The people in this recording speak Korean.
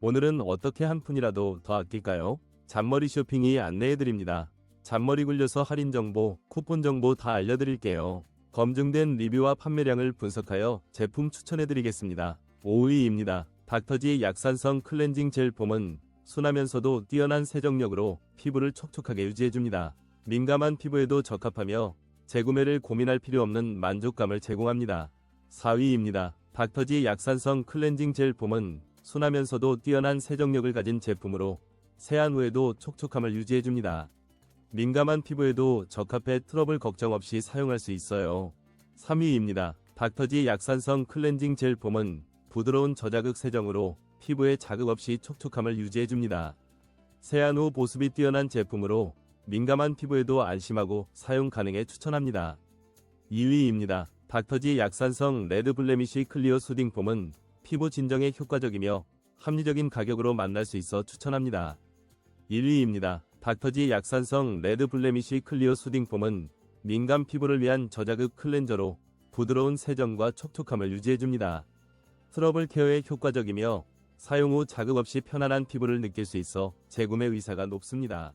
오늘은 어떻게 한 푼이라도 더 아낄까요? 잔머리 쇼핑이 안내해드립니다. 잔머리 굴려서 할인 정보, 쿠폰 정보 다 알려드릴게요. 검증된 리뷰와 판매량을 분석하여 제품 추천해드리겠습니다. 5위입니다. 닥터지 약산성 클렌징 젤 폼은 순하면서도 뛰어난 세정력으로 피부를 촉촉하게 유지해줍니다. 민감한 피부에도 적합하며 재구매를 고민할 필요 없는 만족감을 제공합니다. 4위입니다. 닥터지 약산성 클렌징 젤 폼은 순하면서도 뛰어난 세정력을 가진 제품으로 세안 후에도 촉촉함을 유지해줍니다. 민감한 피부에도 적합해 트러블 걱정 없이 사용할 수 있어요. 3위입니다. 닥터지 약산성 클렌징 젤 폼은 부드러운 저자극 세정으로 피부에 자극 없이 촉촉함을 유지해줍니다. 세안 후 보습이 뛰어난 제품으로 민감한 피부에도 안심하고 사용 가능해 추천합니다. 2위입니다. 닥터지 약산성 레드 블레미쉬 클리어 수딩 폼은 피부 진정에 효과적이며 합리적인 가격으로 만날 수 있어 추천합니다. 1위입니다. 닥터지 약산성 레드 블레미쉬 클리어 수딩 폼은 민감 피부를 위한 저자극 클렌저로 부드러운 세정과 촉촉함을 유지해줍니다. 트러블 케어에 효과적이며 사용 후 자극 없이 편안한 피부를 느낄 수 있어 재구매 의사가 높습니다.